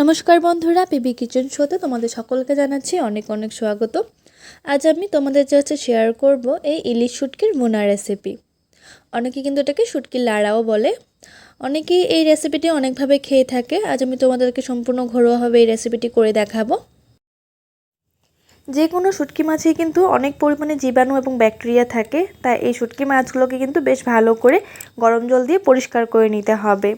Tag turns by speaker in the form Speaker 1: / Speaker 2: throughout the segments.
Speaker 1: নমস্কার বন্ধুরা, PB kitchen শোতে তোমাদের সকলকে জানাচ্ছি অনেক অনেক স্বাগত। আজ আমি তোমাদের কাছে শেয়ার করব এই ইলিশ শুটকির মোনা রেসিপি অনেকে কিন্তু এটাকে শুটকির লাড়াও বলে। অনেকেই এই রেসিপিটি অনেকভাবে খেয়ে থাকে। আজ আমি তোমাদেরকে সম্পূর্ণ ঘরোয়াভাবে এই রেসিপিটি করে দেখাবো। যে কোনো শুটকি মাছেই কিন্তু অনেক পরিমাণে জীবাণু এবং ব্যাকটেরিয়া থাকে। তাই এই শুটকি মাছগুলোকে কিন্তু বেশ ভালো করে গরম জল দিয়ে পরিষ্কার করে নিতে হবে।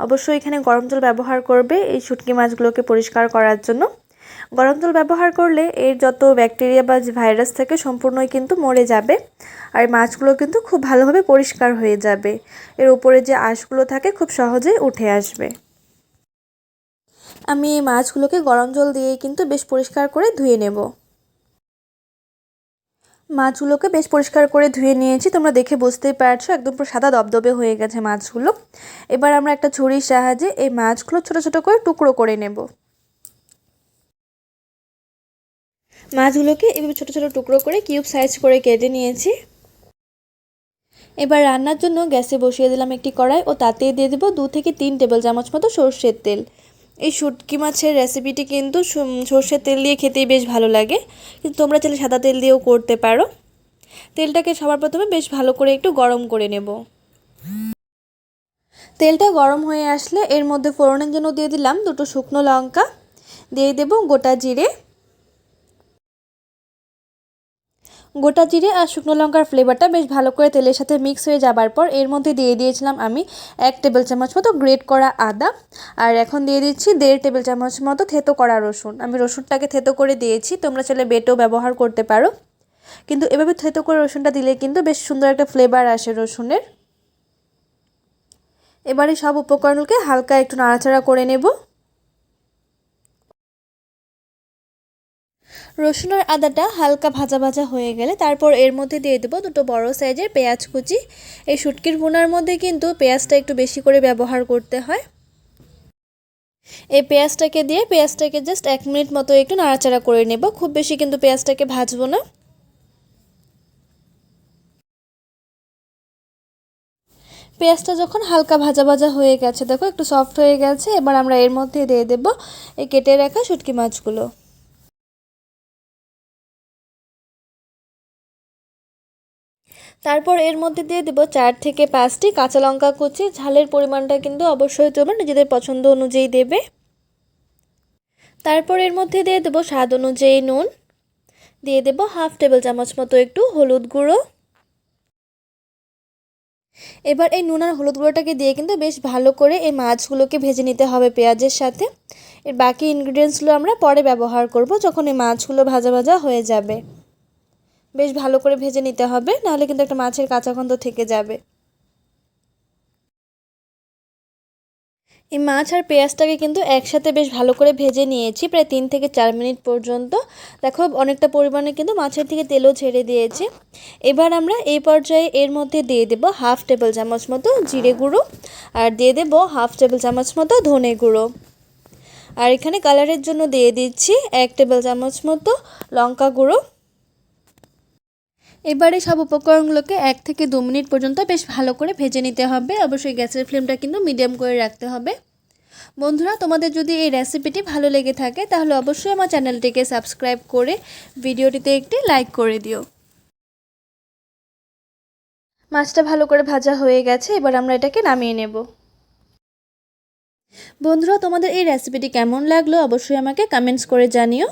Speaker 1: অবশ্যই এখানে গরম জল ব্যবহার করবে এই শুটকি মাছগুলোকে পরিষ্কার করার জন্য। গরম জল ব্যবহার করলে এর যত ব্যাকটেরিয়া বা ভাইরাস থাকে সম্পূর্ণই কিন্তু মরে যাবে। আর মাছগুলো কিন্তু খুব ভালোভাবে পরিষ্কার হয়ে যাবে। এর উপরে যে আঁশগুলো থাকে খুব সহজেই উঠে আসবে। আমি এই মাছগুলোকে গরম জল দিয়ে কিন্তু বেশ পরিষ্কার করে ধুয়ে নেব। মাছগুলোকে বেশ পরিষ্কার করে ধুয়ে নিয়েছি। তোমরা দেখে বুঝতেই পারছ, একদম পুরো সাদা দবদবে হয়ে গেছে মাছগুলো। এবার আমরা একটা ছুরির সাহায্যে এই মাছগুলো ছোট ছোট করে টুকরো করে নেব। মাছগুলোকে এভাবে ছোট ছোট টুকরো করে কিউব সাইজ করে কেটে নিয়েছি। এবার রান্নার জন্য গ্যাসে বসিয়ে দিলাম একটি কড়াই ও তাতে দিয়ে দেবো দু থেকে তিন টেবিল চামচ মতো সর্ষের তেল। এই শুটকি মাছের রেসিপিটি কিন্তু সর্ষের তেল দিয়ে খেতেই বেশ ভালো লাগে। কিন্তু তোমরা চাইলে সাদা তেল দিয়েও করতে পারো। তেলটাকে সবার প্রথমে বেশ ভালো করে একটু গরম করে নেব। তেলটা গরম হয়ে আসলে এর মধ্যে ফোড়নের জন্য দিয়ে দিলাম দুটো শুকনো লঙ্কা, দিয়ে দেব গোটা জিরে গোটা জিরে আর শুকনো লঙ্কার ফ্লেভারটা বেশ ভালো করে তেলের সাথে মিক্স হয়ে যাবার পর এর মধ্যে দিয়ে দিয়েছিলাম আমি এক টেবিল চামচ মতো গ্রেট করা আদা। আর এখন দিয়ে দিচ্ছি দেড় টেবিল চামচ মতো থেতো করা রসুন। আমি রসুনটাকে থেতো করে দিয়েছি, তোমরা চাইলে বেটেও ব্যবহার করতে পারো। কিন্তু এভাবে থেতো করে রসুনটা দিলে কিন্তু বেশ সুন্দর একটা ফ্লেভার আসে রসুনের। এবারে সব উপকরণকে হালকা একটু নাড়াচাড়া করে নেব। রসুন আর আদাটা হালকা ভাজা ভাজা হয়ে গেলে তারপর এর মধ্যে দিয়ে দেবো দুটো বড় সাইজের পেঁয়াজ কুচি। এই শুটকির বোনার মধ্যে কিন্তু পেঁয়াজটা একটু বেশি করে ব্যবহার করতে হয়। এই পেঁয়াজটাকে দিয়ে পেঁয়াজটাকে জাস্ট এক মিনিট মতো একটু নাড়াচাড়া করে নেব। খুব বেশি কিন্তু পেঁয়াজটাকে ভাজবো না। পেঁয়াজটা যখন হালকা ভাজা ভাজা হয়ে গেছে, দেখো একটু সফট হয়ে গেছে, এবার আমরা এর মধ্যে দিয়ে দেবো এই কেটে রাখা শুটকি মাছগুলো। তারপর এর মধ্যে দিয়ে দেবো চার থেকে পাঁচটি কাঁচা লঙ্কা কুচি। ঝালের পরিমাণটা কিন্তু অবশ্যই তোমরা নিজেদের পছন্দ অনুযায়ী দেবে। তারপর এর মধ্যে দিয়ে দেবো স্বাদ অনুযায়ী নুন। দিয়ে দেবো হাফ টেবিল চামচ মতো একটু হলুদ গুঁড়ো। এবার এই নুন আর হলুদ গুঁড়োটাকে দিয়ে কিন্তু বেশ ভালো করে এই মাছগুলোকে ভেজে নিতে হবে পেঁয়াজের সাথে। এর বাকি ইনগ্রিডিয়েন্টসগুলো আমরা পরে ব্যবহার করব যখন এই মাছগুলো ভাজা ভাজা হয়ে যাবে। বেশ ভালো করে ভেজে নিতে হবে, নাহলে কিন্তু একটা মাছের কাঁচা গন্ধ থেকে যাবে। এই মাছ আর পেঁয়াজটাকে কিন্তু একসাথে বেশ ভালো করে ভেজে নিয়েছি, প্রায় তিন থেকে চার মিনিট পর্যন্ত। দেখো, অনেকটা পরিমাণে কিন্তু মাছের থেকে তেলও ছেড়ে দিয়েছে। এবার আমরা এই পর্যায়ে এর মধ্যে দিয়ে দেব হাফ টেবিল চামচ মতো জিরে গুঁড়ো, আর দিয়ে দেব হাফ টেবিল চামচ মতো ধনে গুঁড়ো। আর এখানে কালারের জন্য দিয়ে দিচ্ছি এক টেবিল চামচ মতো লঙ্কা গুঁড়ো। এবারে সব উপকরণগুলোকে এক থেকে দু মিনিট পর্যন্ত বেশ ভালো করে ভেজে নিতে হবে। অবশ্যই গ্যাসের ফ্লেমটা কিন্তু মিডিয়াম করে রাখতে হবে। বন্ধুরা, তোমাদের যদি এই রেসিপিটি ভালো লেগে থাকে, তাহলে অবশ্যই আমার চ্যানেলটিকে সাবস্ক্রাইব করে ভিডিওটিতে একটি লাইক করে দিও। মাছটা ভালো করে ভাজা হয়ে গেছে, এবার আমরা এটাকে নামিয়ে নেব। বন্ধুরা, তোমাদের এই রেসিপিটি কেমন লাগল অবশ্যই আমাকে কমেন্টস করে জানিও।